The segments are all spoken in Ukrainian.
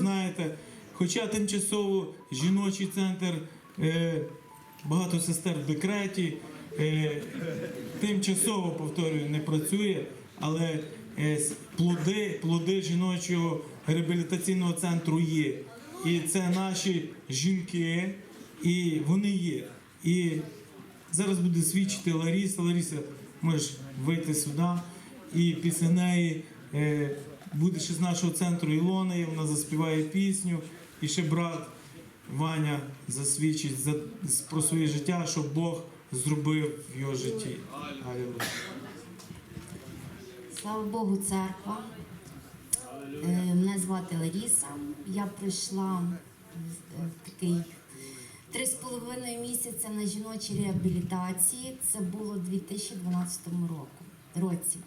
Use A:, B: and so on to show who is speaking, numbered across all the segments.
A: знаєте. Хоча тимчасово жіночий центр, е, багато сестер в декреті, е, тимчасово, повторюю, не працює, але е, плоди, плоди жіночого реабілітаційного центру є. І це наші жінки, і вони є. І зараз буде свідчити Ларіса. Ларіса, можеш вийти сюди. І після неї буде ще з нашого центру Ілона, і вона заспіває пісню. І ще брат Ваня засвідчить за, про своє життя, що Бог зробив в його житті. Алілуя.
B: Слава Богу, церква. Е, Мене звати Ларіса. Я прийшла такий три з половиною місяця на жіночій реабілітації. Це було у 2012 року, році.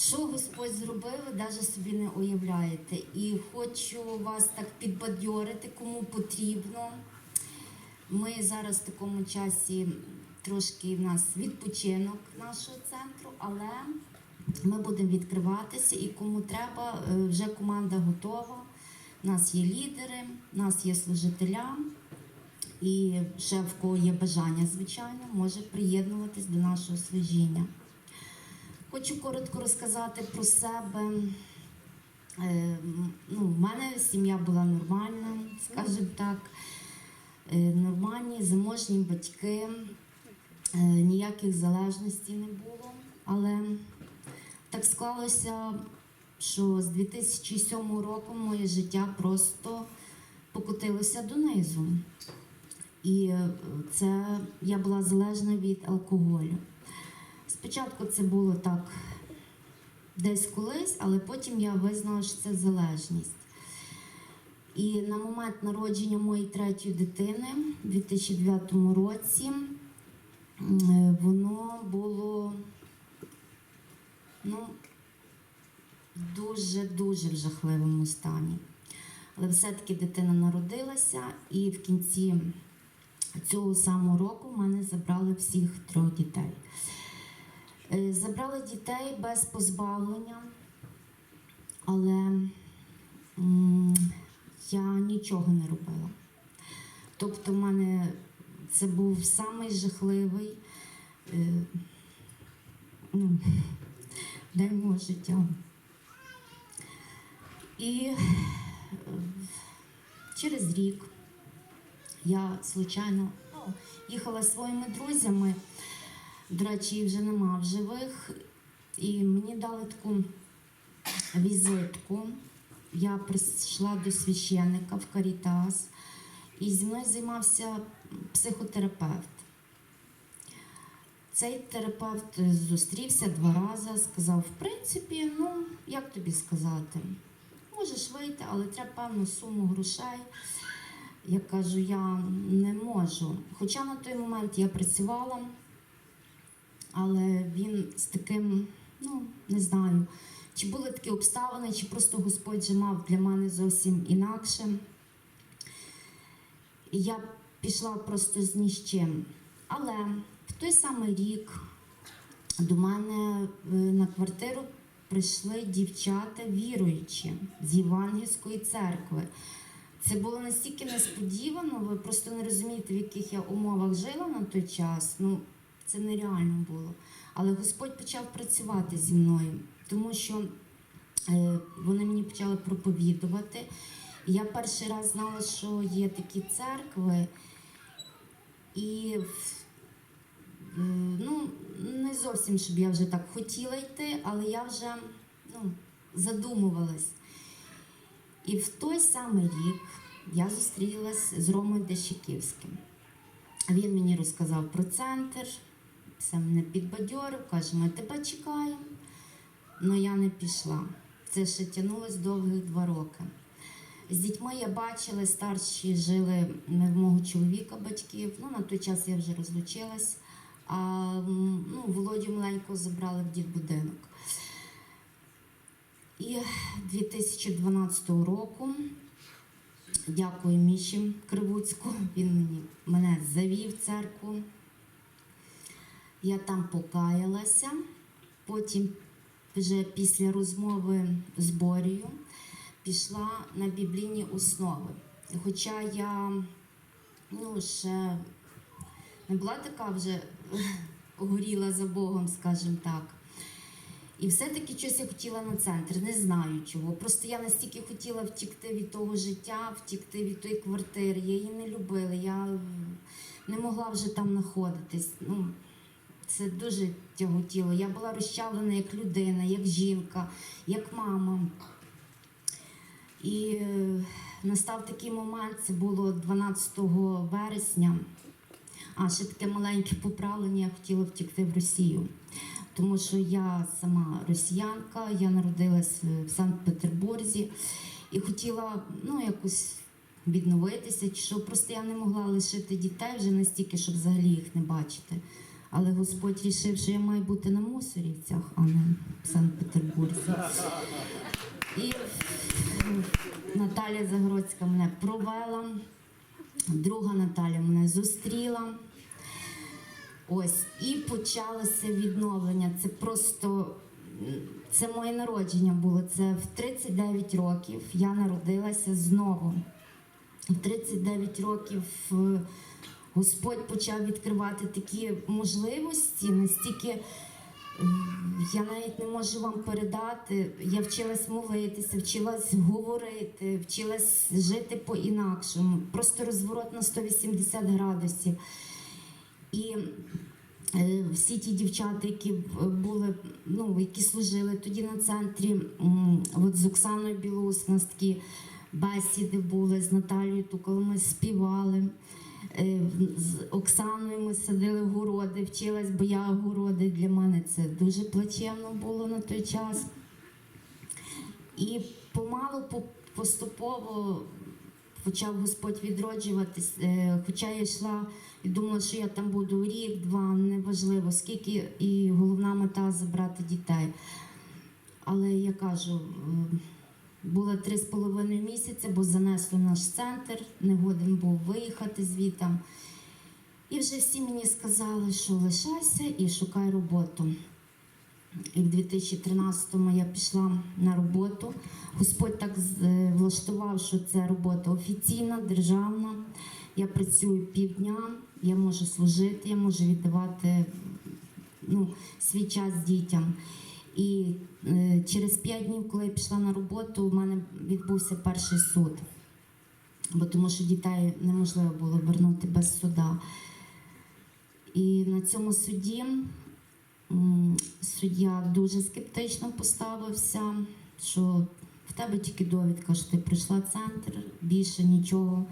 B: Що Господь зробив, ви навіть собі не уявляєте. І хочу вас так підбадьорити, кому потрібно. Ми зараз в такому часі трошки в нас відпочинок нашого центру, але ми будемо відкриватися і кому треба, е, вже команда готова. У нас є лідери, у нас є служителя, і ще в кого є бажання, звичайно, може приєднуватись до нашого служіння. Хочу коротко розказати про себе. Е, ну, в мене сім'я була нормальна, скажімо так. Е, Нормальні, заможні батьки, Е, ніяких залежностей не було. Але так склалося, що з 2007 року моє життя просто покотилося донизу. І е, це я була залежна від алкоголю. Спочатку це було так десь колись, але потім я визнала, що це залежність. І на момент народження моєї третьої дитини у 2009 році воно було ну, в дуже-дуже в жахливому стані. Але все-таки дитина народилася, і в кінці цього самого року в мене забрали всіх трьох дітей. Е, Забрали дітей без позбавлення, але я нічого не робила. Тобто, в мене це був самий жахливий е, ну, день мого життя. І е, через рік я случайно ну, їхала зі своїми друзями. До речі, їх вже нема в живих. І мені дали таку візитку. Я прийшла до священника в Карітас, і зі мною займався психотерапевт. Цей терапевт зустрівся два рази, сказав: в принципі, ну, як тобі сказати, можеш вийти, але треба певну суму грошей. Я кажу, я не можу. Хоча на той момент я працювала, але він з таким, ну, не знаю, чи були такі обставини, чи просто Господь же мав для мене зовсім інакше. Я пішла просто з ні з чим. Але в той самий рік до мене е, на квартиру прийшли дівчата віруючі з Євангельської церкви. Це було настільки несподівано, ви просто не розумієте, в яких я умовах жила на той час. Ну, це нереально було. Але Господь почав працювати зі мною, тому що е, вони мені почали проповідувати. Я перший раз знала, що є такі церкви, і е, ну, не зовсім, щоб я вже так хотіла йти, але я вже ну, задумувалась. І в той самий рік я зустрілась з Ромою Дещиківським. Він мені розказав про центр, все мене підбадьорив, каже, ми тебе чекаємо. Але я не пішла. Це ще тягнулось довгих два роки. З дітьми я бачила, старші жили в мого чоловіка батьків. Ну, на той час я вже розлучилась. А ну, Володю маленького забрали в дітбудинок. І 2012 року, дякую Міші Кривуцьку, він мені, мене завів в церкву. Я там покаялася. Потім, вже після розмови з Борію, пішла на біблійні основи. Хоча я ну, ще не була така вже горіла за Богом, скажімо так. І все-таки щось я хотіла на центр, не знаю чого. Просто я настільки хотіла втікти від того життя, втікти від тої квартири. Я її не любила, я не могла вже там знаходитись. Ну, це дуже тяготіло. Я була розчавлена як людина, як жінка, як мама. І е, настав такий момент, це було 12 вересня. А ще таке маленьке поправлення, я хотіла втікти в Росію. Тому що я сама росіянка, я народилась в Санкт-Петербурзі і хотіла ну, якось відновитися, що просто я не могла лишити дітей вже настільки, щоб взагалі їх не бачити. Але Господь рішив, що я маю бути на Мусорівцях, а не в Санкт-Петербурзі. І Наталя Загородська мене провела, друга Наталя мене зустріла. Ось, і почалося відновлення. Це просто це моє народження було. Це в 39 років я народилася знову. В 39 років е, Господь почав відкривати такі можливості, настільки е, я навіть не можу вам передати. Я вчилась молитися, вчилась говорити, вчилась жити по-інакшому. Просто розворот на 180 градусів. І е, всі ті дівчата, які були, ну, які служили тоді на центрі, от з Оксаною Білоус у нас такі бесіди були, з Наталією Тукол ми співали. Е, З Оксаною ми садили городи, вчилась, бо я городи для мене це дуже плачевно було на той час. І помалу, поступово почав Господь відроджуватись. Е, Хоча я йшла і думала, що я там буду рік, два, неважливо, скільки, і головна мета забрати дітей. Але я кажу, було три з половиною місяця, бо занесло в наш центр, не годен був виїхати звітом. І вже всі мені сказали, що лишайся і шукай роботу. І в 2013-му я пішла на роботу. Господь так е, влаштував, що це робота офіційна, державна. Я працюю півдня, я можу служити, я можу віддавати ну, свій час дітям. І е, через п'ять днів, коли я пішла на роботу, у мене відбувся перший суд. Бо тому що дітей неможливо було вернути без суда. І на цьому суді суддя дуже скептично поставився, що в тебе тільки довідка, що ти прийшла в центр, більше нічого,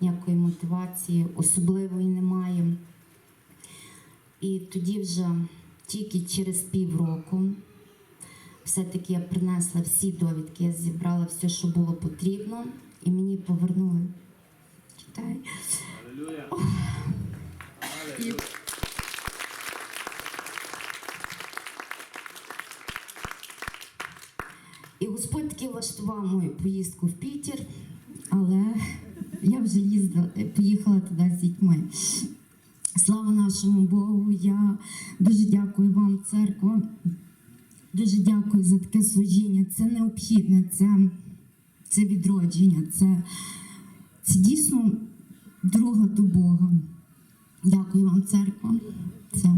B: ніякої мотивації особливої немає. І тоді вже тільки через півроку все-таки я принесла всі довідки, я зібрала все, що було потрібно, і мені повернули. І І Господь таки влаштував мою поїздку в Пітер, але я вже їздила, поїхала туди з дітьми. Слава нашому Богу! Я дуже дякую вам, церква. Дуже дякую за таке служіння. Це необхідне, це, це відродження, це, це дійсно дорога до Бога. Дякую вам, церква. Це.